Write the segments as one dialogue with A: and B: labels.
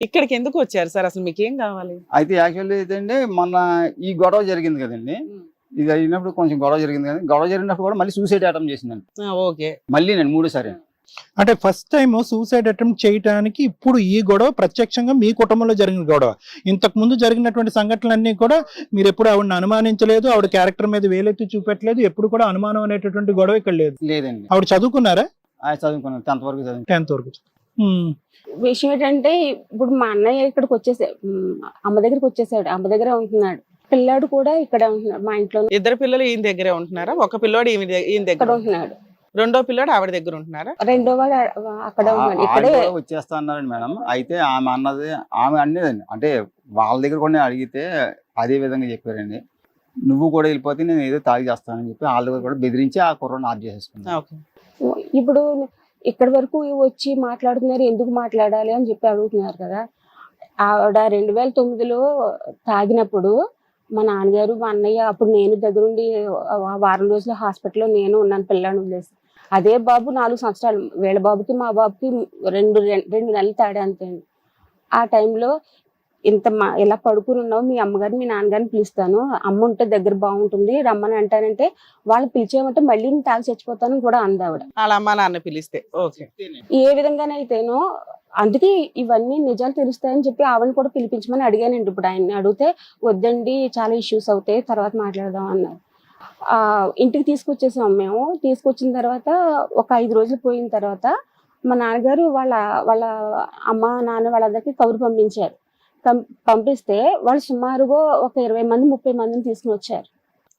A: ఇక్కడికి ఎందుకు వచ్చారు సార్? అసలు మీకు ఏం కావాలి?
B: అయితే యాక్చువల్లీ ఏంటంటే మొన్న ఈ గొడవ జరిగింది కదండి. ఇది అయినప్పుడు కొంచెం గొడవ జరిగింది కదా గొడవ జరిగినప్పుడు కూడా మళ్ళీ సూసైడ్ అటెంప్ట్ చేసిందండి.
A: ఆ, ఓకే.
B: మళ్ళీ నేను మూడోసారి
C: అంటే ఫస్ట్ టైం సూసైడ్ అటెంప్ట్ చేయడానికి ఇప్పుడు ఈ గొడవ ప్రత్యక్షంగా మీ కుటుంబంలో జరిగిన గొడవ. ఇంతకు ముందు జరిగినటువంటి సంఘటనలన్నీ కూడా మీరు ఎప్పుడు ఆవిడని అనుమానించలేదు ఆవిడ క్యారెక్టర్ మీద వేలెత్తి చూపెట్టలేదు ఎప్పుడు కూడా అనుమానం అనేటటువంటి గొడవ ఇక్కడ లేదు.
B: లేదండి.
C: ఆవిడ చదువుకున్నారా?
B: చదువుకున్నాను. టెన్త్ వరకు చదువు
C: టెన్త్ వరకు.
D: విషయం ఏంటంటే ఇప్పుడు మా అన్నయ్య ఇక్కడికి వచ్చేసాడు ఉమ్, అమ్మ దగ్గరికి వచ్చేసాడు. అమ్మ దగ్గర ఉంటున్నాడు. పిల్లాడు కూడా ఇక్కడ ఉంటున్నాడు మా ఇంట్లో
A: ఇద్దరు పిల్లలు ఈయన దగ్గరే ఉంటున్నారా? ఒక పిల్లోడు ఈయన దగ్గర
D: ఉంటున్నాడు.
A: రెండో పిల్లోడు ఆవిడ దగ్గర ఉంటున్నారా?
D: రెండో వాడు అక్కడ ఉన్నాడు. ఇక్కడే
B: వచ్చేస్తా అన్నారండి మేడం. అయితే ఆమె అన్నది ఆమె అనేదండి అంటే వాళ్ళ దగ్గర కూడా నేను అడిగితే అదే విధంగా చెప్పారండి. నువ్వు కూడా వెళ్ళిపోతే నేను ఏదో తాగి చేస్తానని చెప్పి వాళ్ళ దగ్గర కూడా బెదిరించి ఆ కుర్రను ఆఫ్ చేసేసుకున్నాను
A: ఓకే.
D: ఇప్పుడు ఇక్కడి వరకు వచ్చి మాట్లాడుతున్నారు ఎందుకు మాట్లాడాలి అని చెప్పి అడుగుతున్నారు కదా. ఆవిడ రెండు వేల తొమ్మిదిలో తాగినప్పుడు మా నాన్నగారు మా అన్నయ్య అప్పుడు నేను దగ్గరుండి వారం రోజులు హాస్పిటల్లో నేను ఉన్నాను పిల్లని వదిలేసి. అదే బాబు నాలుగు సంవత్సరాలు వీళ్ళ బాబుకి మా బాబుకి రెండు రెండు నెలలు తేడా అంతే ఆ టైంలో ఇంత మా ఇలా పడుకుని ఉన్నావు మీ అమ్మగారిని మీ నాన్నగారిని పిలుస్తాను. అమ్మ ఉంటే దగ్గర బాగుంటుంది. రమ్మని అంటానంటే వాళ్ళు పిలిచేయమంటే మళ్ళీ నేను తాగి చచ్చిపోతానని కూడా అంది ఆవిడ.
A: వాళ్ళ అమ్మ నాన్న పిలిస్తే. ఓకే.
D: ఏ విధంగానైతేనో అందుకే ఇవన్నీ నిజాలు తెలుస్తాయని చెప్పి ఆవిడని కూడా పిలిపించమని అడిగానండి. ఇప్పుడు ఆయన్ని అడిగితే వద్దండి చాలా ఇష్యూస్ అవుతాయి తర్వాత మాట్లాడదాం అన్నారు. ఆ ఇంటికి తీసుకొచ్చేసాం మేము. తీసుకొచ్చిన తర్వాత ఒక ఐదు రోజులు పోయిన తర్వాత మా నాన్నగారు వాళ్ళ వాళ్ళ అమ్మ నాన్న వాళ్ళందరికీ కబురు పంపించారు. పంపిస్తే వాళ్ళు సుమారుగా ఒక ఇరవై మంది ముప్పై మందిని తీసుకుని వచ్చారు.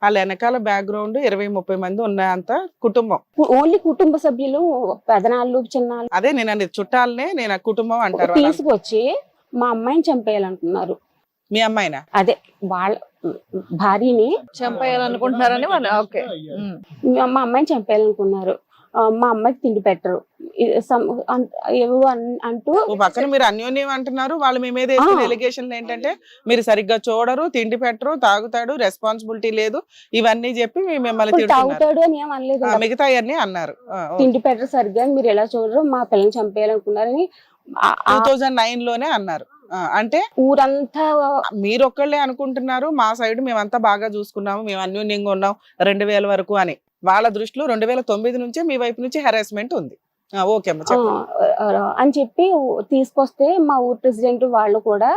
A: వాళ్ళ వెనకాల బ్యాక్గ్రౌండ్ ఇరవై ముప్పై మంది ఉన్నంత కుటుంబం.
D: ఓన్లీ కుటుంబ సభ్యులు పెదనాళ్ళు చిన్నాళ్ళు.
A: అదే నేను అనేది చుట్టాలనే నేను ఆ కుటుంబం అంటారు.
D: తీసుకొచ్చి మా అమ్మాయిని చంపేయాలనుకున్నారు
A: మీ అమ్మాయినా?
D: అదే వాళ్ళ భార్యని
E: చంపేయాలనుకుంటున్నారని వాళ్ళు ఓకే. ఉమ్.
D: మా అమ్మాయిని చంపేయాలనుకున్నారు. మా అమ్మాయికి తిండి పెట్టరు. ఏవో అంటూ
A: పక్కన మీరు అన్యోన్యం అంటున్నారు వాళ్ళు మీ మీద వేసిన
D: ఆ.
A: ఎలిగేషన్లు ఏంటంటే మీరు సరిగ్గా చూడరు తిండి పెట్టరు తాగుతాడు రెస్పాన్సిబిలిటీ లేదు ఇవన్నీ చెప్పి మిమ్మల్ని
D: తాగుతాడు అని ఏం అనలేదు
A: ఆ, మిగతా అన్ని అన్నారు.
D: తిండి పెట్టరు సరిగ్గా మీరు ఎలా చూడరు మా పిల్లల్ని చంపేయాలనుకున్నారని
A: టూ థౌజండ్ నైన్లోనే అన్నారు. అంటే
D: ఊరంతా
A: మీరు ఒక్కళ్ళే అనుకుంటున్నారు మా సైడ్ మేమంతా బాగా చూసుకున్నాము మేము అన్యోన్యంగా ఉన్నాం రెండు వేల వరకు అని. వాళ్ళ దృష్టిలో రెండు వేల తొమ్మిది నుంచే మీ వైపు నుంచి హెరాస్మెంట్ ఉంది. ఆ, ఓకే
D: అని చెప్పి తీసుకొస్తే మా ఊరు ప్రెసిడెంట్ వాళ్ళు కూడా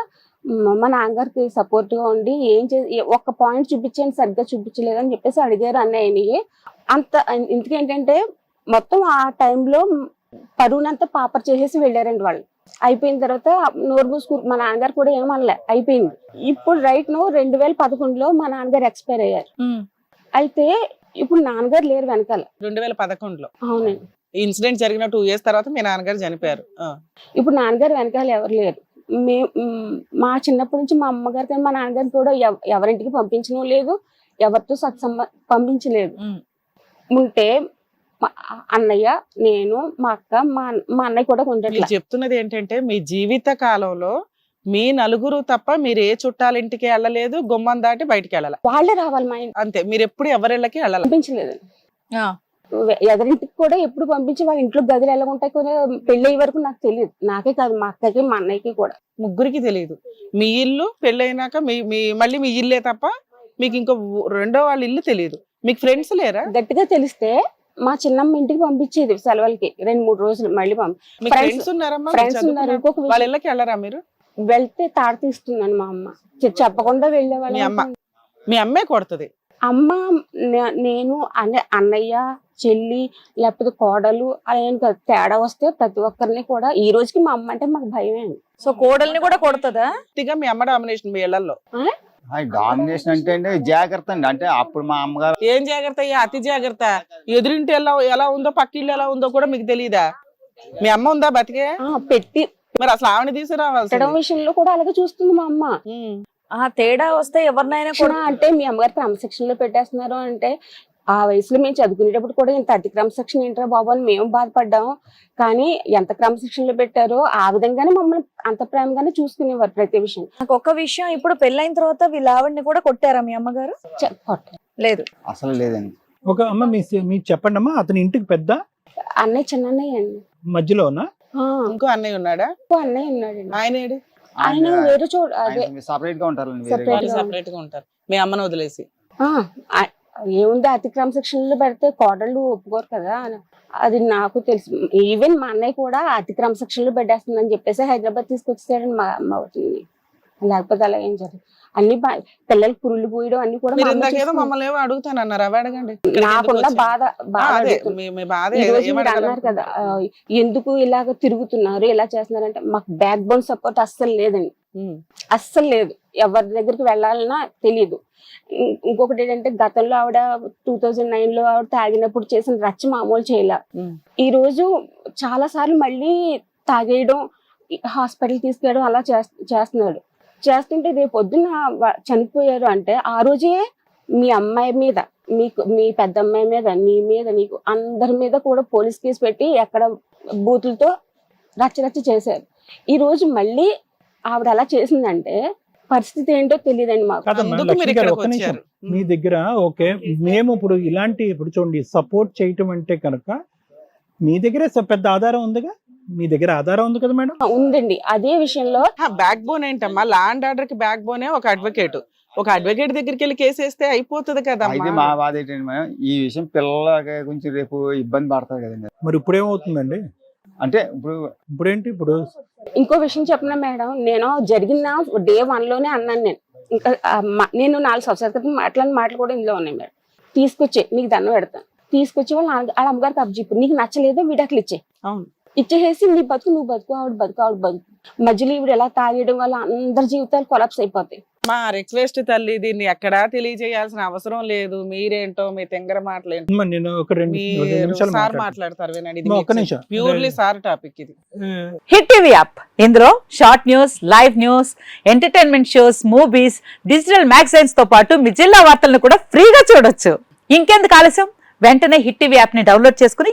D: మ- నాన్నగారికి సపోర్ట్గా ఉండి ఏం చే ఒక్క పాయింట్ చూపించండి సరిగ్గా చూపించలేదని చెప్పేసి అడిగారు అన్నయ్యని. అంత ఇందుకేంటంటే మొత్తం ఆ టైంలో పరువునంతా పాపర్ చేసేసి వెళ్ళారండి వాళ్ళు. అయిపోయిన తర్వాత నోరు మూసుకు మా నాన్నగారు కూడా ఏమనలే అయిపోయింది. ఇప్పుడు రైట్ నో రెండు వేల పదకొండులో మా నాన్నగారు ఎక్స్పైర్ అయ్యారు. అయితే ఇప్పుడు నాన్నగారు లేరు వెనకాల.
A: రెండు వేల పదకొండులో.
D: అవునండి.
A: ఇన్సిడెంట్ జరిగిన టూ ఇయర్స్ తర్వాత మీ నాన్నగారు చనిపోయారు.
D: ఇప్పుడు నాన్నగారు వెనకాల ఎవరు లేరు. మే మ్, చిన్నప్పటి నుంచి మా అమ్మగారు కానీ మా నాన్నగారిని కూడా ఎవ- ఎవరింటికి పంపించడం లేదు ఎవరితో సత్సంబ పంపించలేదు. ఉంటే అన్నయ్య నేను మా అక్క మా మా అన్నయ్య కూడా
A: మీరు
D: ఉండట్లే.
A: చెప్తున్నది ఏంటంటే మీ జీవిత కాలంలో మీ నలుగురు తప్ప మీరు ఏ చుట్టాలింటికి వెళ్ళలేదు గుమ్మం దాటి బయటికి వెళ్ళాలి?
D: వాళ్ళే రావాలి మా ఇంటికి
A: అంతే మీరు ఎప్పుడు ఎవరిళ్ళకి వెళ్ళాలి?
D: పంపించలేదు.
E: ఆ.
D: ఎదరింటికి కూడా ఎప్పుడు పంపించి వాళ్ళ ఇంట్లో గదులు ఎలా ఉంటాయి కూడా పెళ్ళి అయ్యే వరకు నాకు తెలియదు. నాకే కాదు మా అక్కకి మా అన్నయ్యకి కూడా.
A: ముగ్గురికి తెలియదు. మీ ఇల్లు పెళ్ళైనాక మీ మీ మళ్ళీ మీ ఇల్లే తప్ప మీకు ఇంకో రెండో వాళ్ళ ఇల్లు తెలియదు. మీకు ఫ్రెండ్స్ లేరా?
D: గట్టిగా తెలిస్తే మా చిన్నమ్మ ఇంటికి పంపించేది సెలవులకి రెండు మూడు రోజులు మళ్ళీ పంపి
A: మీకు
D: Friends-
A: ఫ్రెండ్స్ ఉన్నారమ్మా?
D: ఫ్రెండ్స్ ఉన్నారు? ఇంకొక
A: వాళ్ళ ఇళ్ళకి వెళ్ళరా మీరు?
D: వెళ్తే తాడ తీస్తున్నాను మా అమ్మ. చెప్పకుండా వెళ్ళే
A: మీ అమ్మ. మీ అమ్మే కొడుతుంది.
D: అమ్మ నేను అన్న- అన్నయ్య చెల్లి లేకపోతే కోడలు కాదు. తేడా వస్తే ప్రతి ఒక్కరిని కూడా ఈ రోజుకి మా అమ్మ అంటే మాకు భయమే అండి.
E: సో కోడల్ని కూడా కొడుతుందా?
A: మీ అమ్మ డామినేషన్ మీ ఇళ్ళలో
B: డామినేషన్ అంటే అండి జాగ్రత్త అండి. అంటే అప్పుడు మా అమ్మగారు
A: ఏం జాగ్రత్త? అతి జాగ్రత్త. ఎదురింటి ఎలా ఎలా ఉందో పక్కిళ్ళు ఎలా ఉందో కూడా మీకు తెలియదా మీ అమ్మ ఉందా బతికే?
D: ఆ, పెట్టి
A: మరి అసలు ఆవిడ
D: పెట్టడం విషయంలో కూడా అలాగే చూస్తుంది మా అమ్మ.
E: ఆ తేడా వస్తే ఎవరినైనా కూడా
D: అంటే మీ అమ్మగారు క్రమశిక్షణ లో పెట్టేస్తున్నారు అంటే ఆ వయసులో మేము చదువుకునేటప్పుడు కూడా ఇంత అతి క్రమశిక్షణ ఏంట్రా బాబు అని మేము బాధపడ్డాం. కానీ ఎంత క్రమశిక్షణలో పెట్టారో ఆ విధంగానే మమ్మల్ని అంత ప్రేమగానే చూసుకునేవారు ప్రతి విషయం.
E: నాకు ఒక విషయం ఇప్పుడు పెళ్ళైన తర్వాత వీళ్ళ ఆవిడని కూడా కొట్టారా మీ అమ్మగారు? లేదు.
B: అసలు లేదండి.
C: ఒక అమ్మ మీ మీరు చెప్పండి అమ్మా అతని ఇంటికి పెద్ద?
D: అన్నయ్య చిన్న అన్నయ్య అండి.
C: మధ్యలోనా?
A: ఇంకో అన్నయ్య ఉన్నాడా?
D: ఇంకో అన్నయ్య ఉన్నాడండి.
A: ఆయన ఏడు?
D: ఆయన వేరే చోట అదే.
B: సపరేట్గా గా.
A: సెపరేట్గా ఉంటారు. మీ అమ్మను వదిలేసి.
D: ఏముంది అతి క్రమశిక్షణలో పెడితే కోడళ్ళు ఒప్పుకోరు కదా అది నాకు తెలుసు. ఈవెన్ మా అన్నయ్య కూడా అతి క్రమశిక్షణలో పెట్టేస్తుందని చెప్పేసి హైదరాబాద్ తీసుకొచ్చేసాడండి మా అమ్మ లేకపోతే అలా ఏం జరగదు. అన్ని పిల్లలకి పురుళ్ళు పోయడం అన్ని కూడా.
A: మమ్మల్ని ఏమో అడుగుతానన్నారు అవి అడగండి. ఇక్కడికి ఎందుకు
D: నాకున్న
A: వచ్చారు?
D: బాధ బాధ అన్నారు కదా ఎందుకు ఇలాగ తిరుగుతున్నారు ఇలా చేస్తున్నారంటే మాకు బ్యాక్ బోన్ సపోర్ట్ అస్సలు లేదండి. అస్సలు లేదు. ఎవరి దగ్గరికి వెళ్ళాలన్నా తెలియదు ఇంకొకటి ఏంటంటే గతంలో ఆవిడ టూ థౌజండ్ నైన్లో ఆవిడ తాగినప్పుడు చేసిన రచ్చ మామూలు చేయాల. ఈ రోజు చాలా సార్లు మళ్ళీ తాగేయడం హాస్పిటల్ తీసుకెళ్ళడం అలా చేస్- చేస్తున్నాడు. చేస్తుంటే రేపు పొద్దున్న చనిపోయారు అంటే ఆ రోజే మీ అమ్మాయి మీద మీకు మీ పెద్ద అమ్మాయి మీద నీ మీద నీకు అందరి మీద కూడా పోలీస్ కేసు పెట్టి ఎక్కడ బూతులతో రచ్చ రచ్చ చేశారు. ఈ రోజు మళ్ళీ ఆవిడ అలా చేసిందంటే పరిస్థితి ఏంటో తెలియదండి మాకు.
C: మీ దగ్గర ఓకే మేము ఇప్పుడు ఇలాంటి ఇప్పుడు చూడండి సపోర్ట్ చేయటం అంటే కనుక మీ దగ్గరే స- పెద్ద ఆధారం ఉందిగా? మీ దగ్గర ఆధారం ఉంది కదా మేడం?
D: ఉందండి. అదే విషయంలో
A: బ్యాక్ బోన్ ఏంటమ్మా? ల్యాండ్ ఆర్డర్కి బ్యాక్ బోనే ఒక అడ్వకేట్ ఒక అడ్వకేట్ దగ్గరికి వెళ్ళి కేసు వేస్తే అయిపోతుంది
B: అయితే
A: కదమ్మా
B: మా బాధ ఏంటంటే మేడం? ఈ విషయం పిల్లల గురించి రేపు ఇబ్బంది పడతారు కదండి.
C: మరి ఇప్పుడు ఏమవుతుందండి?
B: అంటే ఇప్పుడు
C: ఇప్పుడేంటి? ఇప్పుడు
D: ఇంకో విషయం చెప్పిన మేడం? నేను జరిగిన డే వన్లోనే అన్నాను నేను. ఇంకా నేను నాలుగు సంవత్సరాల క్రితం మాట్లాడిన మాటలు కూడా ఇందులో ఉన్నాయి మేడం. తీసుకొచ్చే నీకు దండం పెడతాను. తీసుకొచ్చి వాళ్ళ వాళ్ళ అమ్మగారికి అప్పచెప్పు నీకు నచ్చలేదు వీడట్లు ఇచ్చే.
A: అవును.
D: ఇచ్చేసేసి నీ బతుకు నువ్వు బతుకు ఆవిడ బతుకు ఆవిడ బతుకు. మధ్యలో ఈవిడ ఎలా తాగేయడం వల్ల అందరి జీవితాలు కొలాప్స్ అయిపోతాయి.
A: మా రిక్వెస్ట్ తల్లి దీన్ని ఎక్కడా తెలియజేయాల్సిన అవసరం లేదు. మీరేంటో మీ తెంగర మాటలేంటో.
C: అమ్మా, నేను ఒక రెండు రెండు
A: మీరు
C: నిమిషాలు
A: సార్. మాట్లాడతారు వినండి. ప్యూర్లీ సార్ టాపిక్ ఇది.
E: హిట్ టీవీ యాప్ ఇందులో short news live news entertainment shows movies digital మ్యాగజైన్స్తో పాటు మీ జిల్లా వార్తలను కూడా ఫ్రీగా చూడొచ్చు. ఇంకెందుకు ఆలస్యం? వెంటనే హిట్ టీవీ యాప్ని డౌన్లోడ్ చేసుకుని